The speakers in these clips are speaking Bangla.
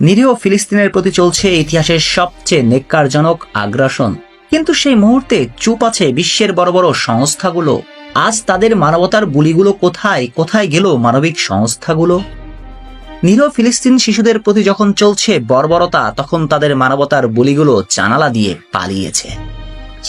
নিরীহ ফিলিস্তিনের প্রতি চলছে ইতিহাসের সবচেয়ে নেককারজনক আগ্রাসন। কিন্তু সেই মুহূর্তে চুপ আছে বিশ্বের বড় বড় সংস্থাগুলো। আজ তাদের মানবতার বুলিগুলো কোথায় কোথায় গেল মানবিক সংস্থাগুলো? নিরীহ ফিলিস্তিন শিশুদের প্রতি যখন চলছে বর্বরতা, তখন তাদের মানবতার বুলিগুলো জানালা দিয়ে পালিয়েছে।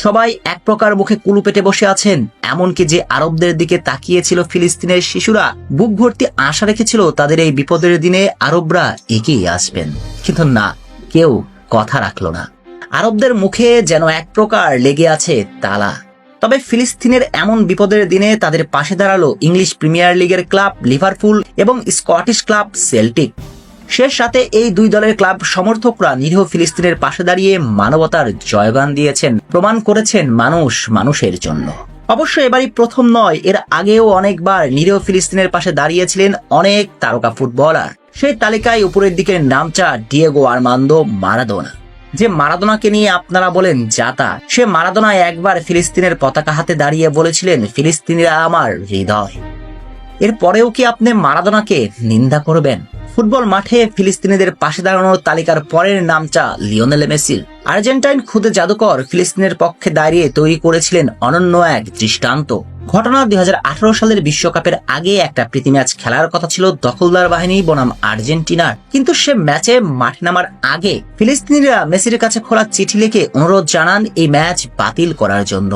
সবাই এক প্রকার মুখে কুলু পেটে বসে আছেন, এমনকি যে আরবদের দিকে তাকিয়েছিল ফিলিস্তিনের শিশুরা, বুক ভর্তি আশা রেখেছিল তাদের এই বিপদের দিনে আরবরা এগিয়ে আসবেন। কিন্তু না, কেউ কথা রাখল না। আরবদের মুখে যেন এক প্রকার লেগে আছে তালা। তবে ফিলিস্তিনের এমন বিপদের দিনে তাদের পাশে দাঁড়াল ইংলিশ প্রিমিয়ার লিগের ক্লাব লিভারপুল এবং স্কটিশ ক্লাব সেল্টিক। শেষ রাতে এই দুই দলের ক্লাব সমর্থকরা নিরীহ ফিলিস্তিনের পাশে দাঁড়িয়ে মানবতার জয়গান দিয়েছেন, প্রমাণ করেছেন মানুষ মানুষের জন্য। অবশ্য এবারই প্রথম নয়, এর আগেও অনেকবার নিরীহ ফিলিস্তিনের পাশে দাঁড়িয়েছিলেন অনেক তারকা ফুটবলার। সেই তালিকায় উপরের দিকের নামচা ডিয়েগো আর্মান্দো মারাদোনা। যে মারাদোনাকে নিয়ে আপনারা বলেন জাতা সে মারাদোনা একবার ফিলিস্তিনের পতাকা হাতে দাঁড়িয়ে বলেছিলেন, ফিলিস্তিনিরা আমার হৃদয়। এর পরেও কি আপনি মারাদোনাকে নিন্দা করবেন? ফুটবল মাঠে ফিলিস্তিনিদের পাশে দাঁড়ানোর তালিকার পরের নামটা লিওনেল মেসির। আর্জেন্টাইন খুদে জাদুকর ফিলিস্তিনের পক্ষে দাঁড়িয়ে তৈরি করেছিলেন অনন্য এক দৃষ্টান্ত। ঘটনা দুই হাজার আঠেরো সালের বিশ্বকাপের আগে একটা প্রীতি ম্যাচ খেলার কথা ছিল দখলদার বাহিনী বনাম আর্জেন্টিনার। কিন্তু সে ম্যাচে মাঠে নামার আগে ফিলিস্তিনিরা মেসির কাছে খোলা চিঠি লিখে অনুরোধ জানান এই ম্যাচ বাতিল করার জন্য।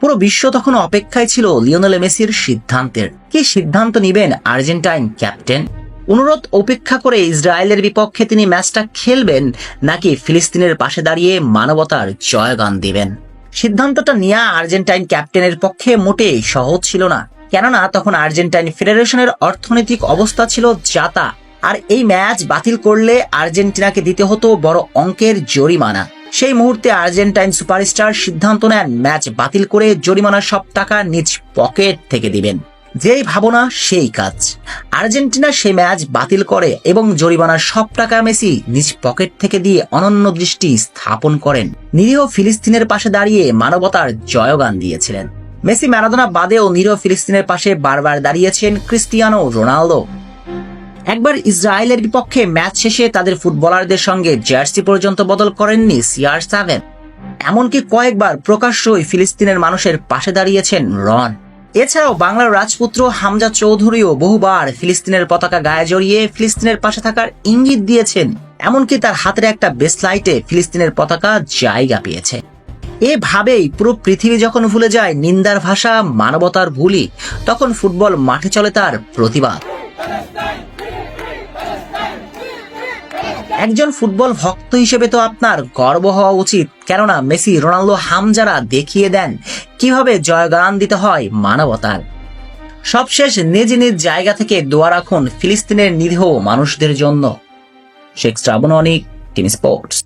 পুরো বিশ্ব তখন অপেক্ষায় ছিল লিওনেল মেসির সিদ্ধান্তের। কি সিদ্ধান্ত নিবেন আর্জেন্টাইন ক্যাপ্টেন? অনুরোধ উপেক্ষা করে ইসরায়েলের বিপক্ষে তিনি ম্যাচটা খেলবেন, নাকি ফিলিস্তিনের পাশে দাঁড়িয়ে মানবতার জয়গান দিবেন? সিদ্ধান্তটা নেওয়া আর্জেন্টাইন ক্যাপ্টেনের পক্ষে মোটেই সহজ ছিল না। কেননা, তখন আর্জেন্টাইন ফেডারেশনের অর্থনৈতিক অবস্থা ছিল যাতা, আর এই ম্যাচ বাতিল করলে আর্জেন্টিনাকে দিতে হতো বড় অঙ্কের জরিমানা। সেই মুহূর্তে আর্জেন্টাইন সুপারস্টার সিদ্ধান্ত নেন, ম্যাচ বাতিল করে জরিমানার সব টাকা নিজ পকেট থেকে দিবেন। যেই ভাবনা সেই কাজ। আর্জেন্টিনা সে ম্যাচ বাতিল করে এবং জরিমানার সব টাকা মেসি নিজ পকেট থেকে দিয়ে অনন্য দৃষ্টি স্থাপন করেন। নিরীহ ফিলিস্তিনের পাশে দাঁড়িয়ে মানবতার জয়গান দিয়েছিলেন। মেসি ম্যারাদোনা বাদেও নিরীহ ফিলিস্তিনের পাশে বারবার দাঁড়িয়েছেন ক্রিস্টিয়ানো রোনালদো। একবার ইসরায়েলের বিপক্ষে ম্যাচ শেষে তাদের ফুটবলারদের সঙ্গে জার্সি পর্যন্ত বদল করেননি সিআর সেভেন। এমনকি কয়েকবার প্রকাশ্যই ফিলিস্তিনের মানুষের পাশে দাঁড়িয়েছেন রন এছাড়াও বাংলার রাজপুত্র হামজা চৌধুরীও বহুবার ফিলিস্তিনের পতাকা গায়ে জড়িয়ে ফিলিস্তিনের পাশে থাকার ইঙ্গিত দিয়েছেন, এমনকি তার হাতের একটা বেসলাইটে ফিলিস্তিনের পতাকা জায়গা পেয়েছে। এভাবেই পুরো পৃথিবী যখন ভুলে যায় নিন্দার ভাষা, মানবতার ভুলি, তখন ফুটবল মাঠে চলে তার প্রতিবাদ। একজন ফুটবল ভক্ত হিসেবে তো আপনার গর্ব হওয়া উচিত। কেননা মেসি রোনাল্ডো হামজারা দেখিয়ে দেন, কীভাবে জয়গান দিতে হয় মানবতার। সবশেষ নিজ নিজ জায়গা থেকে দোয়া রাখুন ফিলিস্তিনের নিরীহ মানুষদের জন্য। Sheikh Shrabon Anik team sports.